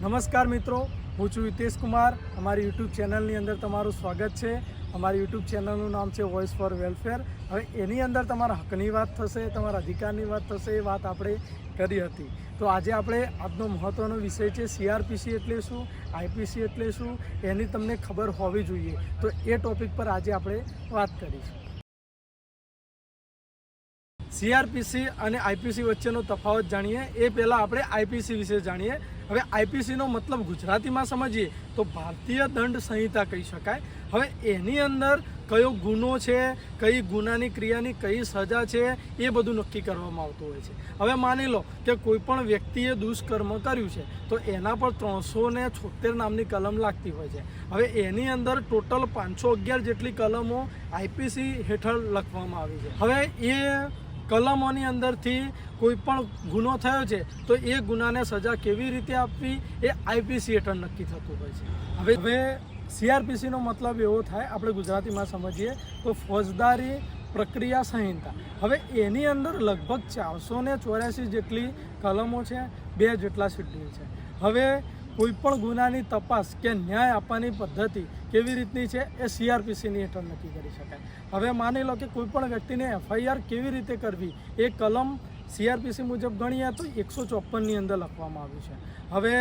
નમસ્કાર મિત્રો, હું છું હિતેશ કુમાર. અમારી યુટ્યુબ ચેનલની અંદર તમારું સ્વાગત છે. અમારી યુટ્યુબ ચેનલનું નામ છે વોઇસ ફોર વેલફેર હવે એની અંદર તમારા હકની વાત થશે, તમારા અધિકારની વાત થશે એ વાત આપણે કરી હતી. તો આજે આપણે આજનો મહત્ત્વનો વિષય છે સીઆરપીસી એટલે શું આઈપીસી એટલે શું, એની તમને ખબર હોવી જોઈએ. તો એ ટોપિક પર આજે આપણે વાત કરીશું. સીઆરપીસી અને આઈપીસી વચ્ચેનો તફાવત જાણીએ. એ પહેલાં આપણે આઈપીસી વિશે જાણીએ. હવે આઈપીસીનો મતલબ ગુજરાતીમાં સમજીએ તો ભારતીય દંડ સંહિતા કહી શકાય. હવે એની અંદર કયો ગુનો છે, કઈ ગુનાની ક્રિયાની કઈ સજા છે, એ બધું નક્કી કરવામાં આવતું હોય છે. હવે માની લો કે કોઈ પણ વ્યક્તિએ દુષ્કર્મ કર્યું છે, તો એના પર ત્રણસો ને છોતેર નામની કલમ લાગતી હોય છે. હવે એની અંદર ટોટલ પાંચસો અગિયાર જેટલી કલમો આઈપીસી હેઠળ લખવામાં આવી છે. હવે એ કલમોની અંદરથી કોઈ પણ ગુનો થયો છે, તો એ ગુનાને સજા કેવી રીતે આપવી એ આઈપીસી હેઠળ નક્કી થતું હોય છે. હવે હવે સીઆરપીસીનો મતલબ એવો થાય, આપણે ગુજરાતીમાં સમજીએ તો ફોજદારી પ્રક્રિયા સંહિતા. હવે એની અંદર લગભગ ચારસો ચોર્યાસી જેટલી કલમો છે, બે જેટલા શેડ્યુલ છે. હવે કોઈ પણ ગુનાની તપાસ કે ન્યાય આપવાની પદ્ધતિ કેવી રીતની છે એ સીઆરપીસીની હેઠળ નક્કી કરી શકાય. હવે માની લો કે કોઈપણ વ્યક્તિને એફઆઈઆર કેવી રીતે કરવી, એ કલમ સીઆરપીસી મુજબ ગણીએ તો એકસો ચોપનની અંદર લખવામાં આવ્યું છે. હવે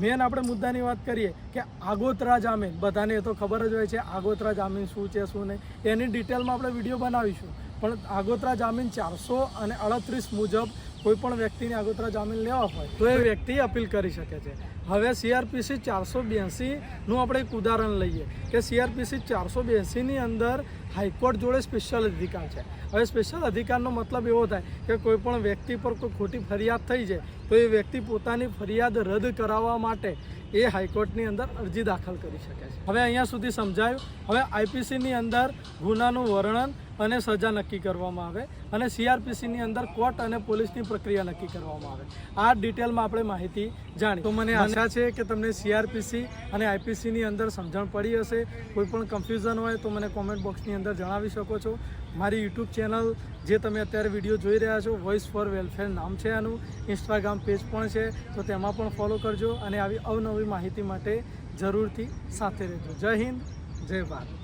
મેન આપણે મુદ્દાની વાત કરીએ કે આગોતરા જામીન, બધાને એ તો ખબર જ હોય છે આગોતરા જામીન શું છે, શું નહીં. એની ડિટેલમાં આપણે વીડિયો બનાવીશું. પણ આગોતરા જામીન ચારસો અને અડત્રીસ મુજબ કોઈ પણ વ્યક્તિને આગોતરા જામીન લેવા હોય, તો એ વ્યક્તિ અપીલ કરી શકે છે. હવે સીઆરપીસી ચારસો બ્યાસીનું આપણે એક ઉદાહરણ લઈએ કે સીઆરપીસી ચારસો બ્યાસીની અંદર હાઈકોર્ટ જોડે સ્પેશિયલ અધિકાર છે. હવે સ્પેશિયલ અધિકારનો મતલબ એવો થાય કે કોઈ પણ વ્યક્તિ પર કોઈ ખોટી ફરિયાદ થઈ જાય તો એ વ્યક્તિ પોતાની ફરિયાદ રદ કરાવવા માટે એ હાઈકોર્ટની અંદર અરજી દાખલ કરી શકે છે. હવે અહીંયા સુધી સમજાયું. હવે આઈપીસીની અંદર ગુનાનું વર્ણન અને સજા નક્કી કરવામાં આવે અને સીઆરપીસીની અંદર કોર્ટ અને પોલીસની પ્રક્રિયા નક્કી કરવામાં આવે. આ ડિટેલમાં આપણે માહિતી જાણી તો મને આશા છે કે તમને સીઆરપીસી અને આઈપીસીની અંદર સમજણ પડી હશે. કોઈ પણ કન્ફ્યુઝન હોય તો મને કોમેન્ટ બોક્સની અંદર જણાવી શકો છો. મારી યુટ્યુબ ચેનલ જે તમે અત્યારે વીડિયો જોઈ રહ્યા છો વોઇસ ફોર વેલફેર નામ છે આનું. ઇન્સ્ટાગ્રામ પેજ પણ છે. તો તેમાં પણ ફોલો કરજો અને આવી અવનવી માહિતી માટે જરૂરથી સાથે રહેજો. જય હિન્દ જય ભારત.